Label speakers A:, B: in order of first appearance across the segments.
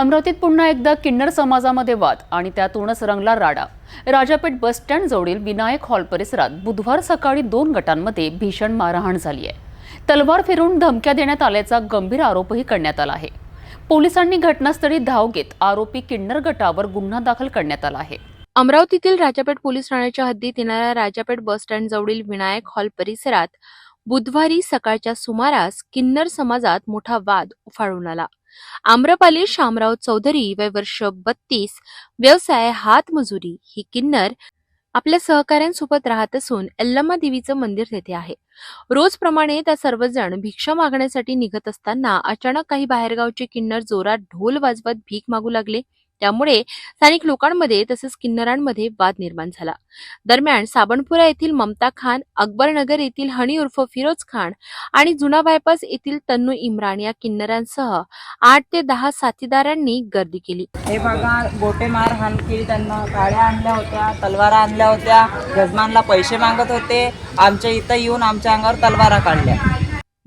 A: अमरावतीत पुन्हा एकदा किन्नर समाजामध्ये वाद आणि त्यातूनच रंगला राडा. राजापेठ बस स्टँड जवळील विनायक हॉल परिसरात बुधवार सकाळी दोन गटांमध्ये भीषण मारहाण झाली आहे. तलवार फिरून धमक्या देण्यात आल्याचा गंभीर आरोपही करण्यात आला आहे. पोलिसांनी घटनास्थळी धाव घेत आरोपी किन्नर गटावर गुन्हा दाखल करण्यात आला आहे.
B: अमरावतीतील राजापेठ पोलीस ठाण्याच्या हद्दीत येणाऱ्या राजापेठ बस स्टँड जवळील विनायक हॉल परिसरात बुधवारी सकाळच्या सुमारास किन्नर समाजात मोठा वाद उफाळून आला. आम्रपाली शामराव चौधरी वय वर्ष बत्तीस व्यवसाय हातमजुरी ही किन्नर आपल्या सहकाऱ्यांसोबत राहत असून एल्लम्मा देवीचं मंदिर तेथे आहे. रोजप्रमाणे त्या सर्वजण भिक्षा मागण्यासाठी निघत असताना अचानक काही बाहेरगावचे किन्नर जोरात ढोल वाजवत भीक मागू लागले. त्यामुळे स्थानिक लोकांमध्ये तसेच किन्नरांमध्ये वाद निर्माण झाला. दरम्यान साबणपुरा येथील ममता खान अकबरनगर येथील हनी उर्फ फिरोज खान आणि जुना बायपास येथील तन्नू इम्रान या किन्नरांसह आठ ते दहा साथीदारांनी गर्दी केली.
C: हे बघा गोटे मार हाण केली त्यांना गाड्या आणल्या होत्या तलवारा आणल्या होत्या गजमानला पैसे मागत होते आमच्या इथं येऊन आमच्या अंगावर तलवारा काढल्या.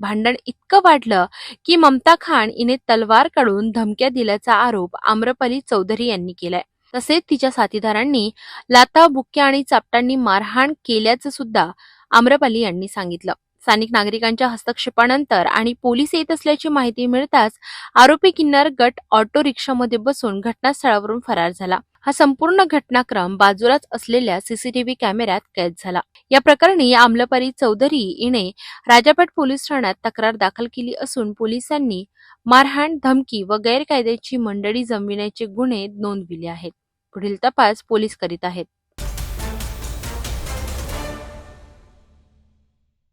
B: भांडण इतकं वाढलं की ममता खान हिने तलवार काढून धमक्या दिल्याचा आरोप आम्रपाली चौधरी यांनी केलाय. तसेच तिच्या साथीदारांनी लाता बुक्क्या आणि चापटांनी मारहाण केल्याचं सुद्धा आम्रपाली यांनी सांगितलं. स्थानिक नागरिकांच्या हस्तक्षेपानंतर आणि पोलीस येत असल्याची माहिती मिळताच आरोपी किन्नर गट ऑटो रिक्षामध्ये बसून घटनास्थळावरून फरार झाला. हा संपूर्ण घटनाक्रम बाजूलाच असलेल्या सीसीटीव्ही कॅमेऱ्यात कैद झाला. या प्रकरणी आमलपरी चौधरी हिने राजापेठ पोलीस ठाण्यात तक्रार दाखल केली असून पोलिसांनी मारहाण धमकी व गैरकायद्याची मंडळी जमविण्याचे गुन्हे नोंदविले आहेत. पुढील तपास पोलीस करीत आहेत.